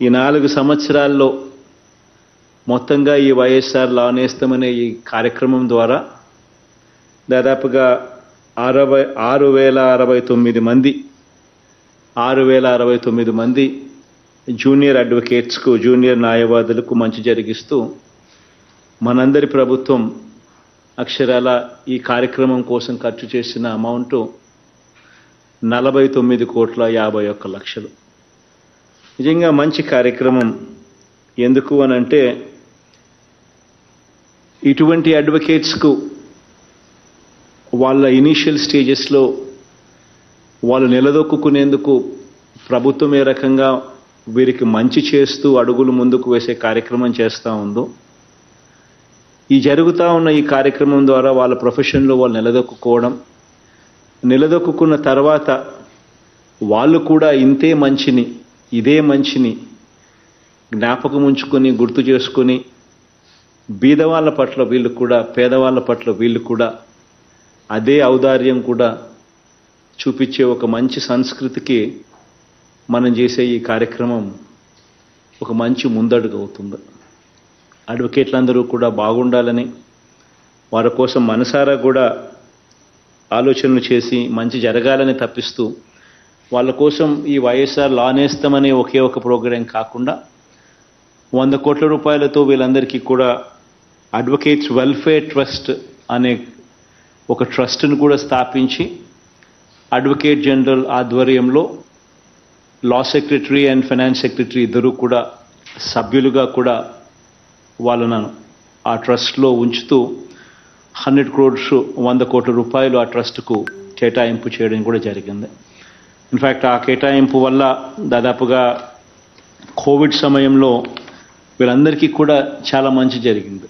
ఈ నాలుగు సంవత్సరాల్లో మొత్తంగా ఈ వైఎస్ఆర్ లానేస్తామనే ఈ కార్యక్రమం ద్వారా దాదాపుగా అరవై ఆరు వేల అరవై తొమ్మిది మంది ఆరు వేల అరవై తొమ్మిది మంది జూనియర్ అడ్వకేట్స్కు జూనియర్ న్యాయవాదులకు మంచి జరిగిస్తూ మనందరి ప్రభుత్వం అక్షరాల ఈ కార్యక్రమం కోసం ఖర్చు చేసిన అమౌంట్ నలభై తొమ్మిది కోట్ల యాభై ఒక్క లక్షలు. నిజంగా మంచి కార్యక్రమం ఎందుకు అని అంటే ఇటువంటి అడ్వకేట్స్కు వాళ్ళ ఇనీషియల్ స్టేజెస్లో వాళ్ళు నిలదొక్కునేందుకు ప్రభుత్వం ఏ రకంగా వీరికి మంచి చేస్తూ అడుగులు ముందుకు వేసే కార్యక్రమం చేస్తూ ఉందో ఈ జరుగుతూ ఉన్న ఈ కార్యక్రమం ద్వారా వాళ్ళ ప్రొఫెషన్లో వాళ్ళు నిలదొక్కుకోవడం నిలదొక్కున్న తర్వాత వాళ్ళు కూడా ఇంతే మంచిని ఇదే మంచిని జ్ఞాపకం ఉంచుకొని గుర్తు చేసుకొని బీదవాళ్ళ పట్ల వీళ్ళు కూడా పేదవాళ్ళ పట్ల వీళ్ళు కూడా అదే ఔదార్యం కూడా చూపించే ఒక మంచి సంస్కృతికి మనం చేసే ఈ కార్యక్రమం ఒక మంచి ముందడుగు అవుతుంది. అడ్వకేట్లందరూ కూడా బాగుండాలని వారి కోసం మనసారా కూడా ఆలోచనలు చేసి మంచి జరగాలని తప్పిస్తూ వాళ్ళ కోసం ఈ వైఎస్ఆర్ లానేస్తామనే ఒకే ఒక ప్రోగ్రాం కాకుండా వంద కోట్ల రూపాయలతో వీళ్ళందరికీ కూడా అడ్వకేట్స్ వెల్ఫేర్ ట్రస్ట్ అనే ఒక ట్రస్ట్ను కూడా స్థాపించి అడ్వకేట్ జనరల్ ఆధ్వర్యంలో law secretary and finance secretary ఇద్దరు కూడా సభ్యులుగా కూడా వాళ్ళను ఆ ట్రస్ట్లో ఉంచుతూ హండ్రెడ్ క్రోడ్స్ వంద కోట్ల రూపాయలు ఆ ట్రస్ట్కు కేటాయింపు చేయడం కూడా జరిగింది. ఇన్ఫ్యాక్ట్ ఆ కేటాయింపు వల్ల దాదాపుగా కోవిడ్ సమయంలో వీళ్ళందరికీ కూడా చాలా మంచి జరిగింది.